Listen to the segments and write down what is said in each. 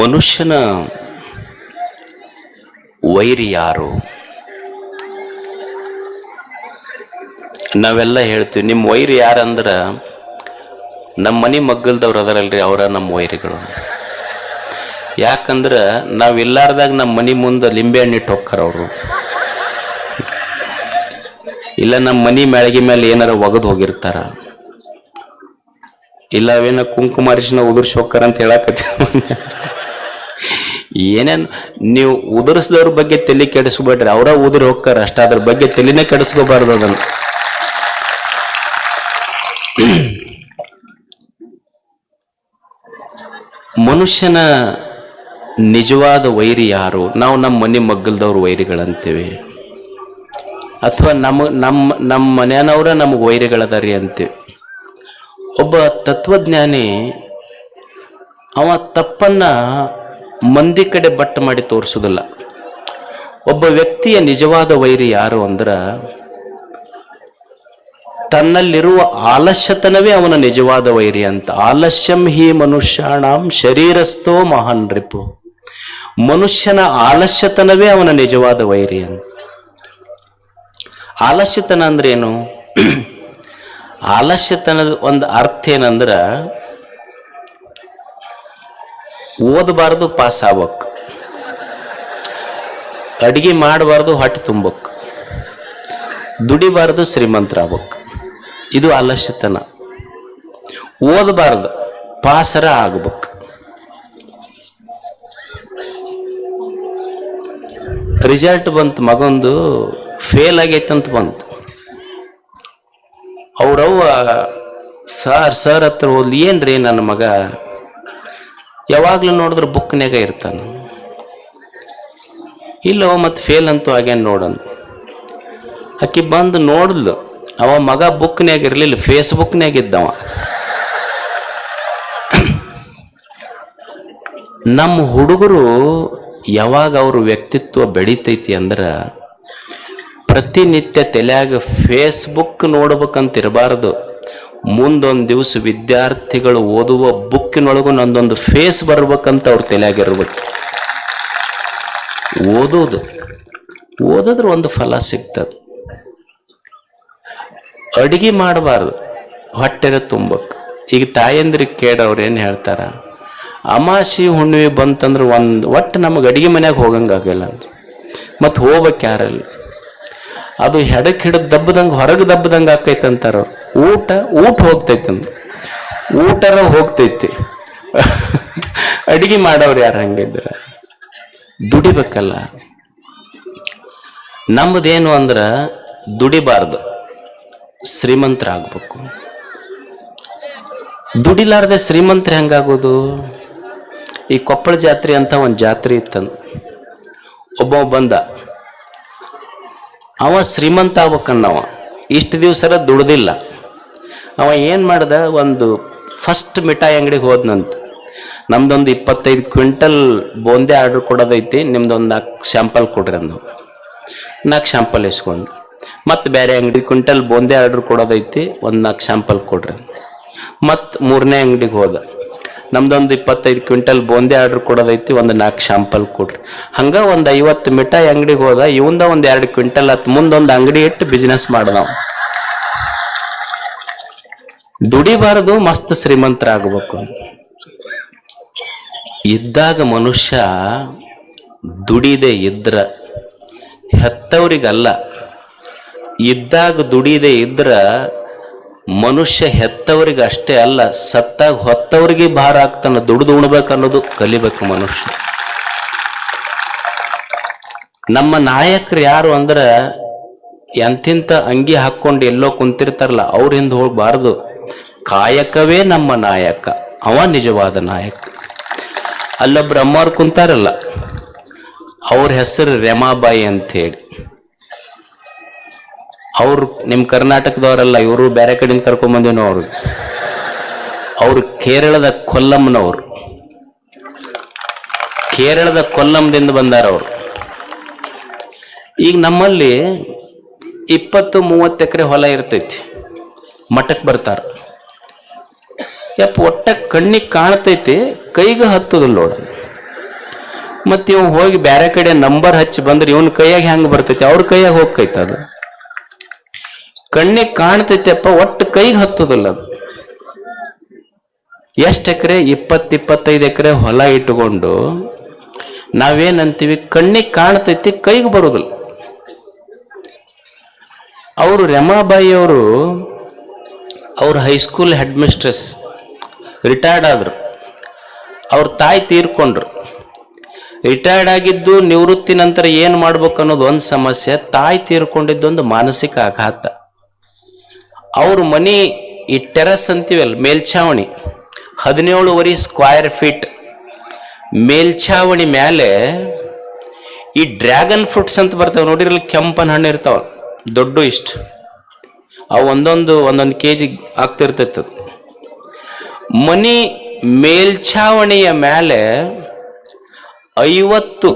ಮನುಷ್ಯನ ವೈರಿ ಯಾರು? ನಾವೆಲ್ಲ ಹೇಳ್ತೀವಿ ನಿಮ್ಮ ವೈರಿ ಯಾರಂದ್ರೆ? ನಮ್ಮ ಮನೆ ಮಗ್ಗಲ್ದವ್ರು ಅದರಲ್ರಿ, ಅವರ ನಮ್ಮ ವೈರಿಗಳು. ಯಾಕಂದ್ರೆ ನಾವು ಇಲ್ಲಾರ್ದಾಗ ನಮ್ಮ ಮನೆ ಮುಂದೆ ಲಿಂಬೆ ಹಣ್ಣು ಇಟ್ಟು ಹೋಗ್ತಾರ ಅವರು. ಇಲ್ಲ ನಮ್ಮ ಮನೆ ಮ್ಯಾಳಗಿ ಮೇಲೆ ಏನಾರ ಒಗದು ಹೋಗಿರ್ತಾರ. ಇಲ್ಲ ಅವೇನೋ ಕುಂಕುಮ ಉದುರ್ಸಿ ಹೋಗ್ತಾರ ಅಂತ ಹೇಳಕತ್ತೀವಿ ಏನೇನ್ ನೀವು ಉದುರಿಸಿದವ್ರ ಬಗ್ಗೆ ತಲೆ ಕೆಡಿಸ್ಬೇಡ್ರಿ, ಅವರ ಉದುರಿ ಹೋಗ್ತಾರೆ ಅಷ್ಟ, ಅದ್ರ ಬಗ್ಗೆ ತಲೆನೇ ಕೆಡಿಸ್ಕೋಬಾರ್ದು ಅದನ್ನು. ಮನುಷ್ಯನ ನಿಜವಾದ ವೈರಿ ಯಾರು? ನಾವು ನಮ್ಮ ಮನೆ ಮಗ್ಗಲ್ದವ್ರ ವೈರಿಗಳಂತೀವಿ. ಅಥವಾ ನಮ್ಮ ನಮ್ಮ ನಮ್ಮ ಮನೆಯವ್ರ ನಮಗೆ ವೈರಿಗಳದಾರಿ ಅಂತೀವಿ. ಒಬ್ಬ ತತ್ವಜ್ಞಾನಿ ಅವ ತಪ್ಪನ್ನ ಮಂದಿ ಕಡೆ ಬಟ್ಟ ಮಾಡಿ ತೋರಿಸೋದಿಲ್ಲ. ಒಬ್ಬ ವ್ಯಕ್ತಿಯ ನಿಜವಾದ ವೈರಿ ಯಾರು ಅಂದ್ರ, ತನ್ನಲ್ಲಿರುವ ಆಲಸ್ಯತನವೇ ಅವನ ನಿಜವಾದ ವೈರಿ ಅಂತ. ಆಲಸ್ಯಂ ಹಿ ಮನುಷ್ಯಾಣಾಂ ಶರೀರಸ್ಥೋ ಮಹಾನ್ ರಿಪು ಮನುಷ್ಯನ ಆಲಸ್ಯತನವೇ ಅವನ ನಿಜವಾದ ವೈರಿ ಅಂತ. ಆಲಸ್ಯತನ ಅಂದ್ರೆ ಏನು ಆಲಸ್ಯತನದ ಒಂದು ಅರ್ಥ ಏನಂದ್ರ ಓದಬಾರ್ದು ಪಾಸ್ ಆಗ್ಬೇಕು. ಅಡಿಗೆ ಮಾಡಬಾರ್ದು, ಹೊಟ್ಟೆ ತುಂಬಬೇಕು. ದುಡಿಬಾರ್ದು ಶ್ರೀಮಂತರಾಗ್ಬೇಕು ಇದು ಆಲಸ್ಯತನ ಓದಬಾರ್ದು, ಪಾಸರ ಆಗ್ಬೇಕು. ರಿಸಲ್ಟ್ ಬಂತು, ಮಗೊಂದು ಫೇಲ್ ಆಗೈತಂತ ಬಂತು. ಅವ್ರವ್ವ, ಸರ್ ಸರ್ ಹತ್ರ ಹೋದ್ಲಿ, ಏನ್ರಿ ನನ್ನ ಮಗ? ಯಾವಾಗ್ಲೂ ನೋಡಿದ್ರೆ ಬುಕ್ನ್ಯಾಗ ಇರ್ತಾನೆ. ಇಲ್ಲವ ಮತ್ತು ಫೇಲ್ ಅಂತೂ ಆಗ್ಯಾನ ನೋಡನ್ ಆಕಿ ಬಂದು ನೋಡಿದ್ಲು ಅವ ಮಗ ಬುಕ್ನ್ಯಾಗ ಇರಲಿಲ್ಲ ಫೇಸ್ಬುಕ್ನ್ಯಾಗ ಇದ್ದವ. ನಮ್ಮ ಹುಡುಗರು ಯಾವಾಗ ಅವ್ರ ವ್ಯಕ್ತಿತ್ವ ಬೆಳೀತೈತಿ ಅಂದ್ರೆ ಪ್ರತಿನಿತ್ಯ ತಲೆಯಾಗ ಫೇಸ್ಬುಕ್ ನೋಡ್ಬೇಕಂತ ಇರಬಾರ್ದು. ಮುಂದೊಂದು ದಿವಸ ವಿದ್ಯಾರ್ಥಿಗಳು ಓದುವ ಬುಕ್ಕಿನೊಳಗೂ ನಂದೊಂದು ಫೇಸ್ ಬರ್ಬೇಕಂತ ಅವ್ರ ತಲೆಯಾಗಿರ್ಬೇಕು. ಓದೋದು, ಓದಿದ್ರೆ ಒಂದು ಫಲ ಸಿಗ್ತದೆ. ಅಡಿಗೆ ಮಾಡಬಾರ್ದು, ಹೊಟ್ಟೆನ ತುಂಬಕ್. ಈಗ ತಾಯಂದ್ರಿಗೆ ಕೇಳವ್ರು ಏನು ಹೇಳ್ತಾರ, ಅಮಾಸಿ ಹುಣ್ಣಿಮೆ ಬಂತಂದ್ರೆ ಒಂದು, ಒಟ್ಟು ನಮಗೆ ಅಡಿಗೆ ಮನೆಯಾಗ ಹೋಗಂಗಾಗಲ್ಲ ಅಂದ್ರೆ. ಮತ್ತು ಹೋಗ್ಬೇಕು ಯಾರಲ್ಲಿ? ಅದು ಹೆಡಕ್ಕೆ ಹಿಡಿದು ದಬ್ಬದಂಗೆ ಹೊರಗೆ ದಬ್ಬದಂಗೆ ಆಕೈತೆ ಅಂತಾರ ಊಟ ಊಟ ಹೋಗ್ತೈತೆ ಊಟರ ಹೋಗ್ತೈತಿ. ಅಡಿಗೆ ಮಾಡೋರು ಯಾರು ಹಂಗಿದ್ರ ದುಡಿಬೇಕಲ್ಲ. ನಮ್ಮದೇನು ಅಂದ್ರ ದುಡಿಬಾರ್ದು. ಶ್ರೀಮಂತರಾಗಬೇಕು. ದುಡಿಲಾರ್ದೆ ಶ್ರೀಮಂತರ ಹೆಂಗಾಗೋದು? ಈ ಕೊಪ್ಪಳ ಜಾತ್ರೆ ಅಂತ ಒಂದು ಜಾತ್ರೆ ಇತ್ತಂದು. ಒಬ್ಬ ಬಂದ. ಅವ ಶ್ರೀಮಂತ ಆಗ್ಬೇಕನ್ನವ. ಇಷ್ಟು ದಿವಸ ದುಡ್ದಿಲ್ಲ. ಅವ ಏನು ಮಾಡ್ದ? ಒಂದು ಫಸ್ಟ್ ಮಿಠಾಯಿ ಅಂಗಡಿಗೆ ಹೋದ್ನಂತ. ನಮ್ದೊಂದು ಇಪ್ಪತ್ತೈದು ಕ್ವಿಂಟಲ್ ಬೂಂದಿ ಆರ್ಡ್ರ್ ಕೊಡೋದೈತಿ, ನಿಮ್ದೊಂದು ನಾಲ್ಕು ಶ್ಯಾಂಪಲ್ ಕೊಡ್ರಿ ಅಂದವು. ನಾಲ್ಕು ಶ್ಯಾಂಪಲ್ ಇಸ್ಕೊಂಡು ಮತ್ತು ಬೇರೆ ಅಂಗಡಿ ಕ್ವಿಂಟಲ್ ಬೂಂದಿ ಆರ್ಡ್ರ್ ಕೊಡೋದೈತಿ, ಒಂದು ನಾಲ್ಕು ಶ್ಯಾಂಪಲ್ ಕೊಡ್ರಿ ಮತ್ತು ಮೂರನೇ ಅಂಗಡಿಗೆ ಹೋದ. ನಮ್ದೊಂದು ಇಪ್ಪತ್ತೈದು ಕ್ವಿಂಟಲ್ ಬೂಂದಿ ಆರ್ಡ್ರ್ ಕೊಡೋದೈತಿ, ಒಂದು ನಾಲ್ಕು ಶಾಂಪಲ್ ಕೊಡ್ರಿ. ಹಂಗೆ ಒಂದು ಐವತ್ತು ಮಿಠಾಯಿ ಅಂಗಡಿಗೆ ಹೋದ, ಇವಂದ ಒಂದು ಎರಡು ಕ್ವಿಂಟಲ್ ಹತ್ತು ಮುಂದೊಂದು ಅಂಗಡಿ ಇಟ್ಟು ಬಿಸ್ನೆಸ್ ನಾವು ದುಡಿಬಾರದು, ಮಸ್ತ್ ಶ್ರೀಮಂತರಾಗಬೇಕು. ಇದ್ದಾಗ ಮನುಷ್ಯ ದುಡಿದೆ ಇದ್ರ, ಹೆತ್ತವರಿಗಲ್ಲ. ಇದ್ದಾಗ ದುಡಿದೆ ಇದ್ರ ಮನುಷ್ಯ ಹೆತ್ತವರಿಗೆ ಅಷ್ಟೇ ಅಲ್ಲ, ಸತ್ತಾಗ ಹೊತ್ತವರಿಗೆ ಭಾರ ಆಗ್ತಾನ, ದುಡಿದು ಉಣ್ಬೇಕು ಅನ್ನೋದು ಕಲಿಬೇಕು ಮನುಷ್ಯ. ನಮ್ಮ ನಾಯಕರು ಯಾರು ಅಂದ್ರೆ, ಎಂತಿಂತ ಅಂಗಿ ಹಾಕೊಂಡು ಎಲ್ಲೋ ಕುಂತಿರ್ತಾರಲ್ಲ, ಅವ್ರ ಹಿಂದೆ ಹೋಗ್ಬಾರ್ದು. ಕಾಯಕವೇ ನಮ್ಮ ನಾಯಕ, ಅವ ನಿಜವಾದ ನಾಯಕ. ಅಲ್ಲೊಬ್ರು ಅಮ್ಮವ್ರು ಕುಂತಾರಲ್ಲ, ಅವ್ರ ಹೆಸರು ರೆಮಾಬಾಯಿ ಅಂತ ಹೇಳಿ ಅವ್ರು ನಿಮ್ಮ ಕರ್ನಾಟಕದವರಲ್ಲ ಇವರು ಬೇರೆ ಕಡೆಯಿಂದ ಕರ್ಕೊಂಬಂದೇನೋ ಅವರು. ಅವ್ರು ಕೇರಳದ ಕೊಲ್ಲಂನವರು. ಕೇರಳದ ಕೊಲ್ಲಂದಿಂದ ಬಂದಾರ ಅವರು. ಈಗ ನಮ್ಮಲ್ಲಿ ಇಪ್ಪತ್ತು ಮೂವತ್ತು ಎಕರೆ ಹೊಲ ಇರ್ತೈತಿ. ಮಠಕ್ಕೆ ಬರ್ತಾರ. ಯಪ್ಪ, ಒಟ್ಟ ಕಣ್ಣಿಗೆ ಕಾಣ್ತೈತಿ, ಕೈಗೆ ಹತ್ತದಲ್ಲ ನೋಡ. ಮತ್ತೆ ಇವ್ ಹೋಗಿ ಬೇರೆ ಕಡೆ ನಂಬರ್ ಹಚ್ಚಿ ಬಂದ್ರೆ ಇವನ್ ಕೈಯಾಗ ಹೆಂಗೆ ಬರ್ತೈತಿ? ಅವ್ರ ಕೈಯಾಗ ಹೋಗ್ತೈತೆ ಅದು. ಕಣ್ಣಿಗೆ ಕಾಣ್ತೈತೆಪ್ಪ ಒಟ್ಟು ಕೈಗೆ ಹತ್ತೋದಿಲ್ಲ ಅದು. ಎಷ್ಟು ಎಕರೆ? ಇಪ್ಪತ್ತು ಇಪ್ಪತ್ತೈದು ಎಕರೆ ಹೊಲ ಇಟ್ಟುಕೊಂಡು ನಾವೇನಂತೀವಿ? ಕಣ್ಣಿಗೆ ಕಾಣ್ತೈತಿ, ಕೈಗೆ ಬರೋದಿಲ್ಲ. ಅವರು ರಮಾಬಾಯಿ ಅವರು, ಅವ್ರ ಹೈಸ್ಕೂಲ್ ಹೆಡ್ ಮಿಸ್ಟ್ರೆಸ್ ರಿಟೈರ್ಡ್ ಆದರು. ಅವ್ರ ತಾಯಿ ತೀರ್ಕೊಂಡ್ರು. ರಿಟೈರ್ಡ್ ಆಗಿದ್ದು ನಿವೃತ್ತಿ ನಂತರ ಏನು ಮಾಡ್ಬೇಕು ಅನ್ನೋದು ಒಂದು ಸಮಸ್ಯೆ, ತಾಯಿ ತೀರ್ಕೊಂಡಿದ್ದೊಂದು ಮಾನಸಿಕ ಆಘಾತ. ಅವ್ರ ಮನಿ ಈ ಟೆರಸ್ ಅಂತೀವಲ್ಲ ಮೇಲ್ಛಾವಣಿ. ಹದಿನೇಳುವರೆ ಸ್ಕ್ವೈರ್ ಫೀಟ್ ಮೇಲ್ಛಾವಣಿ ಮೇಲೆ ಈ ಡ್ರ್ಯಾಗನ್ ಫ್ರೂಟ್ಸ್ ಅಂತ ಬರ್ತಾವೆ ನೋಡಿರಲಿ ಕೆಂಪನ ಹಣ್ಣು ಇರ್ತಾವ. ದೊಡ್ಡ ಇಷ್ಟು. ಅವು ಒಂದೊಂದು ಒಂದೊಂದು ಕೆ ಜಿ ಆಗ್ತಿರ್ತೈತೆ. ಮನಿ ಮೇಲ್ಛಾವಣಿಯ ಮೇಲೆ ಐವತ್ತು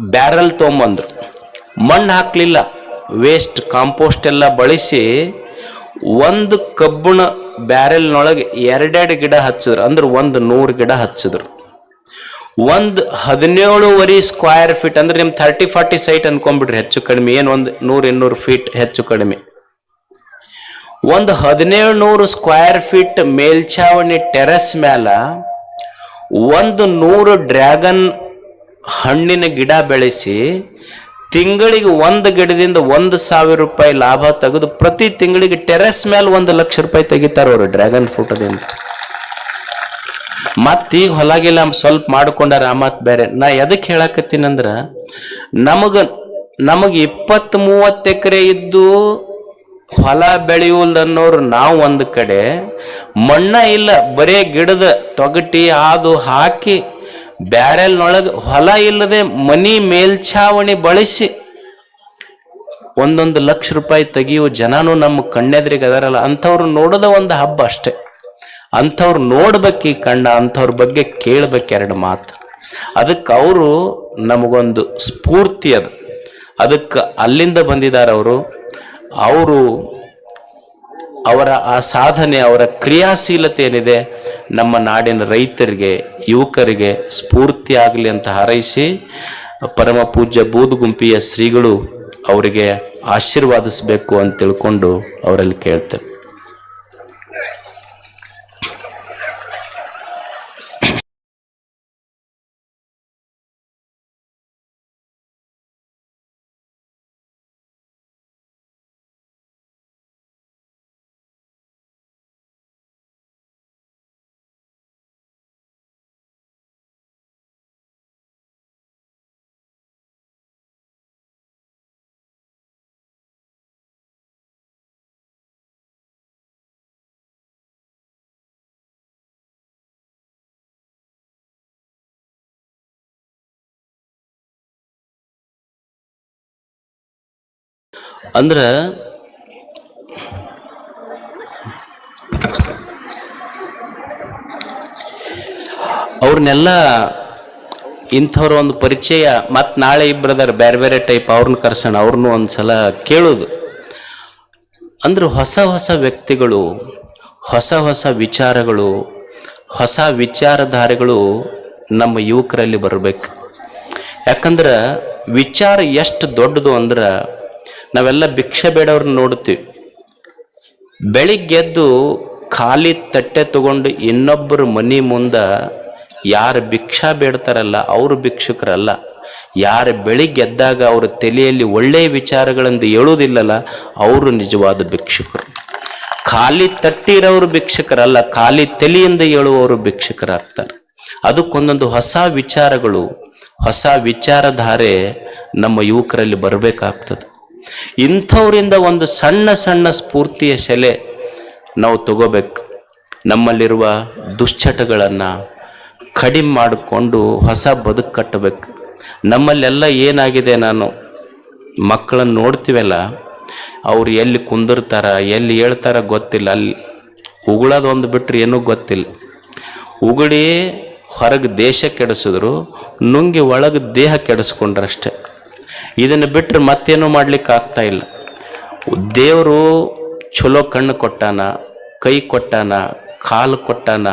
ಬ್ಯಾರಲ್ ತೊಗೊಂಬಂದ್ರು. ಮಣ್ಣು ಹಾಕಲಿಲ್ಲ ವೇಸ್ಟ್ ಕಾಂಪೋಸ್ಟ್ ಎಲ್ಲ ಬಳಸಿ ಒಂದು ಕಬ್ಬಣ ಬ್ಯಾರೆಲ್ನೊಳಗೆ ಎರಡೆರಡು ಗಿಡ ಹಚ್ಚಿದ್ರು, ಅಂದ್ರೆ ಒಂದು ನೂರು ಗಿಡ ಹಚ್ಚಿದ್ರು. ಒಂದು ಹದಿನೇಳುವರೆ ಸ್ಕ್ವಯರ್ ಫೀಟ್ ಅಂದ್ರೆ ನಿಮ್ ಥರ್ಟಿ ಫಾರ್ಟಿ ಸೈಟ್ ಅನ್ಕೊಂಡ್ಬಿಡ್ರಿ, ಹೆಚ್ಚು ಕಡಿಮೆ. ಏನು ಒಂದು ನೂರು, ಇನ್ನೂರು ಫೀಟ್ ಹೆಚ್ಚು ಕಡಿಮೆ. ಒಂದು ಹದಿನೇಳು ನೂರು ಸ್ಕ್ವೈರ್ ಫೀಟ್ ಮೇಲ್ಛಾವಣಿ ಟೆರೆಸ್ ಮ್ಯಾಲ ಒಂದು ನೂರು ಡ್ರ್ಯಾಗನ್ ಹಣ್ಣಿನ ಗಿಡ ಬೆಳೆಸಿ ತಿಂಗಳಿಗೆ ಒಂದು ಗಿಡದಿಂದ ಒಂದು ಸಾವಿರ ರೂಪಾಯಿ ಲಾಭ ತೆಗೆದು ಪ್ರತಿ ತಿಂಗಳಿಗೆ ಟೆರೆಸ್ ಮೇಲೆ ಒಂದು ಲಕ್ಷ ರೂಪಾಯಿ ತೆಗಿತಾರ ಅವರು ಡ್ರ್ಯಾಗನ್ ಫ್ರೂಟದಿಂದ. ಮತ್ತೀಗ ಹೊಲಗಿಲ್ಲ ಸ್ವಲ್ಪ ಮಾಡ್ಕೊಂಡಾರ ರಾಮತ್ ಬೇರೆ. ನಾ ಎದಕ್ಕೆ ಹೇಳಕತ್ತೀನಂದ್ರ ನಮಗ, ನಮಗೆ ಇಪ್ಪತ್ತ್ ಮೂವತ್ತು ಎಕರೆ ಇದ್ದು ಹೊಲ ಬೆಳೆಯುವುದನ್ನೋರು ನಾವು ಒಂದು ಕಡೆ, ಮಣ್ಣ ಇಲ್ಲ, ಬರೇ ಗಿಡದ ತೊಗಟಿ ಆದು ಹಾಕಿ ಬ್ಯಾರೆಲ್ನೊಳಗೆ ಹೊಲ ಇಲ್ಲದೆ ಮನಿ ಮೇಲ್ಛಾವಣಿ ಬಳಸಿ ಒಂದೊಂದು ಲಕ್ಷ ರೂಪಾಯಿ ತೆಗೆಯುವ ಜನನು ನಮ್ಮ ಕಣ್ಣೆದ್ರಿಗೆ ಅದರಲ್ಲ, ಅಂಥವ್ರು ನೋಡೋದ ಒಂದು ಹಬ್ಬ ಅಷ್ಟೇ. ಅಂಥವ್ರು ನೋಡ್ಬೇಕು ಈ ಕಣ್ಣ, ಅಂಥವ್ರ ಬಗ್ಗೆ ಕೇಳ್ಬೇಕು ಎರಡು ಮಾತು. ಅದಕ್ಕೆ ಅವರು ನಮಗೊಂದು ಸ್ಫೂರ್ತಿ ಅದು. ಅದಕ್ಕೆ ಅಲ್ಲಿಂದ ಬಂದಿದ್ದಾರೆ ಅವರು. ಅವರು ಅವರ ಆ ಸಾಧನೆ, ಅವರ ಕ್ರಿಯಾಶೀಲತೆ ಏನಿದೆ ನಮ್ಮ ನಾಡಿನ ರೈತರಿಗೆ, ಯುವಕರಿಗೆ ಸ್ಫೂರ್ತಿ ಆಗಲಿ ಅಂತ ಹಾರೈಸಿ, ಪರಮ ಪೂಜ್ಯ ಬೂದುಗುಂಪಿಯ ಶ್ರೀಗಳು ಅವರಿಗೆ ಆಶೀರ್ವಾದಿಸಬೇಕು ಅಂತ ತಿಳ್ಕೊಂಡು ಅವರಲ್ಲಿ ಕೇಳ್ತೇವೆ. ಅಂದ್ರ ಅವ್ರನ್ನೆಲ್ಲ ಇಂಥವ್ರ ಒಂದು ಪರಿಚಯ, ಮತ್ ನಾಳೆ ಇಬ್ಬರದಾರ ಬೇರೆ ಬೇರೆ ಟೈಪ್ ಅವ್ರನ್ನ ಕರ್ಸೋಣ ಅವ್ರನ್ನೂ ಒಂದ್ಸಲ ಕೇಳೋದು. ಅಂದ್ರೆ ಹೊಸ ಹೊಸ ವ್ಯಕ್ತಿಗಳು, ಹೊಸ ಹೊಸ ವಿಚಾರಗಳು, ಹೊಸ ವಿಚಾರಧಾರೆಗಳು ನಮ್ಮ ಯುವಕರಲ್ಲಿ ಬರಬೇಕು. ಯಾಕಂದ್ರೆ ವಿಚಾರ ಎಷ್ಟು ದೊಡ್ಡದು ಅಂದ್ರೆ ನಾವೆಲ್ಲ ಭಿಕ್ಷೆ ಬೇಡವ್ರನ್ನ ನೋಡ್ತೀವಿ ಬೆಳಿಗ್ಗೆದ್ದು ಖಾಲಿ ತಟ್ಟೆ ತಗೊಂಡು ಇನ್ನೊಬ್ಬರ ಮನಿ ಮುಂದ ಯಾರು ಭಿಕ್ಷಾ ಬೇಡ್ತಾರಲ್ಲ, ಅವರು ಭಿಕ್ಷುಕರಲ್ಲ. ಯಾರು ಬೆಳಿಗ್ಗೆ ಎದ್ದಾಗ ಅವ್ರ ತಲೆಯಲ್ಲಿ ಒಳ್ಳೆಯ ವಿಚಾರಗಳಿಂದ ಹೇಳುವುದಿಲ್ಲಲ್ಲ, ಅವರು ನಿಜವಾದ ಭಿಕ್ಷುಕರು. ಖಾಲಿ ತಟ್ಟಿರೋರು ಭಿಕ್ಷುಕರಲ್ಲ, ಖಾಲಿ ತಲೆಯಿಂದ ಹೇಳುವವರು ಭಿಕ್ಷುಕರಾಗ್ತಾರೆ. ಅದಕ್ಕೊಂದೊಂದು ಹೊಸ ವಿಚಾರಗಳು, ಹೊಸ ವಿಚಾರಧಾರೆ ನಮ್ಮ ಯುವಕರಲ್ಲಿ ಬರಬೇಕಾಗ್ತದೆ. ಇಂಥವರಿಂದ ಒಂದು ಸಣ್ಣ ಸಣ್ಣ ಸ್ಫೂರ್ತಿಯ ಸೆಲೆ ನಾವು ತಗೋಬೇಕು. ನಮ್ಮಲ್ಲಿರುವ ದುಶ್ಚಟಗಳನ್ನು ಕಡಿಮೆ ಮಾಡಿಕೊಂಡು ಹೊಸ ಬದುಕು ಕಟ್ಟಬೇಕು. ನಮ್ಮಲ್ಲೆಲ್ಲ ಏನಾಗಿದೆ ನಾನು ಮಕ್ಕಳನ್ನು ನೋಡ್ತೀವಲ್ಲ, ಅವ್ರು ಎಲ್ಲಿ ಕುಂದಿರ್ತಾರ, ಎಲ್ಲಿ ಹೇಳ್ತಾರ ಗೊತ್ತಿಲ್ಲ. ಅಲ್ಲಿ ಉಗುಳೋದು ಬಿಟ್ಟರೆ ಏನೂ ಗೊತ್ತಿಲ್ಲ. ಉಗುಳಿ ಹೊರಗೆ ದೇಶ ಕೆಡಿಸಿದ್ರು, ನುಂಗಿ ಒಳಗೆ ದೇಹ ಕೆಡಿಸ್ಕೊಂಡ್ರಷ್ಟೆ ಇದನ್ನು ಬಿಟ್ಟರೆ ಮತ್ತೇನೂ ಮಾಡ್ಲಿಕ್ಕೆ ಆಗ್ತಾ ಇಲ್ಲ. ದೇವರು ಚಲೋ ಕಣ್ಣು ಕೊಟ್ಟಾನ, ಕೈ ಕೊಟ್ಟಾನ, ಕಾಲು ಕೊಟ್ಟಾನ.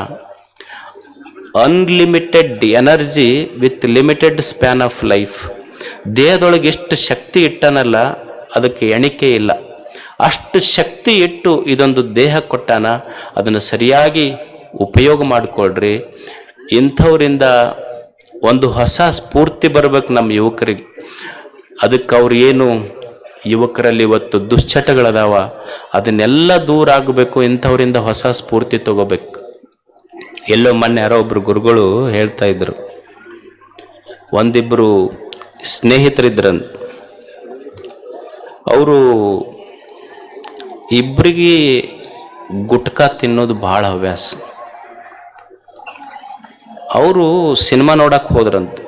Unlimited energy with limited span of life ದೇಹದೊಳಗೆ ಎಷ್ಟು ಶಕ್ತಿ ಇಟ್ಟನಲ್ಲ, ಅದಕ್ಕೆ ಎಣಿಕೆ ಇಲ್ಲ. ಅಷ್ಟು ಶಕ್ತಿ ಇಟ್ಟು ಇದೊಂದು ದೇಹ ಕೊಟ್ಟಾನ, ಅದನ್ನು ಸರಿಯಾಗಿ ಉಪಯೋಗ ಮಾಡಿಕೊಳ್ರಿ. ಇಂಥವರಿಂದ ಒಂದು ಹೊಸ ಸ್ಫೂರ್ತಿ ಬರ್ಬೇಕು ನಮ್ಮ ಯುವಕರಿಗೆ. ಅದಕ್ಕೆ ಅವ್ರು ಏನು ಯುವಕರಲ್ಲಿ ಇವತ್ತು ದುಶ್ಚಟಗಳದಾವ, ಅದನ್ನೆಲ್ಲ ದೂರ ಆಗಬೇಕು, ಇಂಥವರಿಂದ ಹೊಸ ಸ್ಫೂರ್ತಿ ತಗೋಬೇಕು. ಎಲ್ಲೋ ಮೊನ್ನೆ ಯಾರೋ ಒಬ್ರು ಗುರುಗಳು ಹೇಳ್ತಾ ಇದ್ರು. ಒಂದಿಬ್ರು ಸ್ನೇಹಿತರಿದ್ರಂತ. ಅವರು ಇಬ್ಬರಿಗೆ ಗುಟ್ಕಾ ತಿನ್ನೋದು ಭಾಳ ಹವ್ಯಾಸ. ಅವರು ಸಿನಿಮಾ ನೋಡಕ್ಕೆ ಹೋದ್ರಂತ.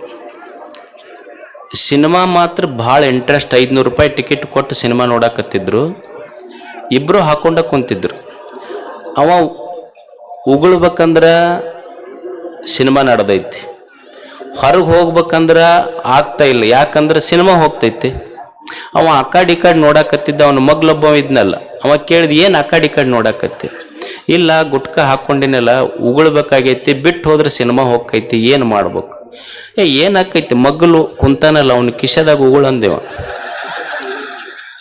ಸಿನಿಮಾ ಮಾತ್ರ ಭಾಳ ಇಂಟ್ರೆಸ್ಟ್ ಐದುನೂರು ರೂಪಾಯಿ ಟಿಕೆಟ್ ಕೊಟ್ಟು ಸಿನಿಮಾ ನೋಡಕತ್ತಿದ್ರು. ಇಬ್ಬರು ಹಾಕೊಂಡ ಕುಂತಿದ್ರು. ಅವ ಉಗುಳ್ಬೇಕಂದ್ರೆ ಸಿನಿಮಾ ನಡೆದೈತಿ. ಹೊರಗೆ ಹೋಗ್ಬೇಕಂದ್ರೆ ಆಗ್ತಾ ಇಲ್ಲ. ಯಾಕಂದ್ರೆ ಸಿನಿಮಾ ಹೋಗ್ತೈತಿ. ಅವ ಅಕಾಡಿ ಕಡೆ ಅವನ ಮಗ್ಲೊಬ್ಬ ಇದ್ನಲ್ಲ. ಅವ ಕೇಳಿದ, ಏನು ಅಕಾಡಿ ಕಡೆ ಈ ಇಲ್ಲ, ಗುಟ್ಕ ಹಾಕೊಂಡಿನಲ್ಲ. ಉಗುಳ್ಬೇಕಾಗೈತಿ, ಬಿಟ್ಟು ಹೋದ್ರೆ ಸಿನಿಮಾ ಹೋಗ್ತೈತಿ. ಏನು ಮಾಡ್ಬೇಕು? ಏ, ಏನಾಕೈತಿ? ಮಗ್ಲು ಕುಂತಾನಲ್ಲ, ಅವನ ಕಿಶದಾಗ ಉಗುಳು ಅಂದೇವ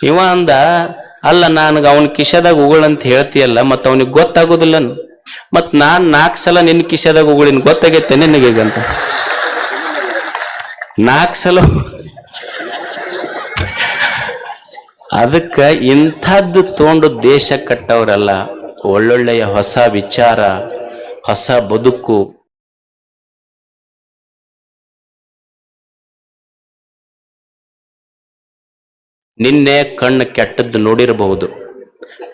ಇವ ಅಂದ, ಅಲ್ಲ, ನನಗೆ ಅವನ ಕಿಶದಾಗ ಉಗುಳು ಅಂತ ಹೇಳ್ತೀಯಲ್ಲ, ಮತ್ತು ಅವನಿಗೆ ಗೊತ್ತಾಗೋದಿಲ್ಲ ಮತ್ ನಾನು ನಾಲ್ಕು ಸಲ ನಿನ್ನ ಕಿಶದಾಗ ಉಗುಳಿನ ಗೊತ್ತಾಗೈತೆ ಅಂತ. ನಾಲ್ಕು ಸಲ ಅದಕ್ಕೆ ಇಂಥದ್ದು ತೊಗೊಂಡು ದೇಶ ಕಟ್ಟವರಲ್ಲ, ಒಳ್ಳೊಳ್ಳೆಯ ಹೊಸ ವಿಚಾರ, ಹೊಸ ಬದುಕು ನಿನ್ನೆ ಕಣ್ಣು ಕೆಟ್ಟದ್ದು ನೋಡಿರಬಹುದು,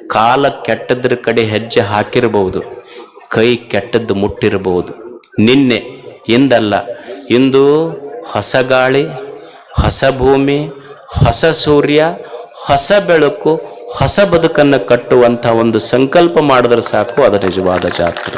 ಕಾಲ ಕೆಟ್ಟದ್ರ ಕಡೆ ಹೆಜ್ಜೆ ಹಾಕಿರಬಹುದು, ಕೈ ಕೆಟ್ಟದ್ದು ಮುಟ್ಟಿರಬಹುದು. ನಿನ್ನೆ ಇಂದಲ್ಲ, ಇಂದು ಹೊಸ ಗಾಳಿ, ಹೊಸ ಭೂಮಿ, ಹೊಸ ಸೂರ್ಯ, ಹೊಸ ಬೆಳಕು, ಹೊಸ ಬದುಕನ್ನು ಕಟ್ಟುವಂಥ ಒಂದು ಸಂಕಲ್ಪ ಮಾಡಿದ್ರೆ ಸಾಕು, ಅದು ನಿಜವಾದ ಜಾತ್ರೆ.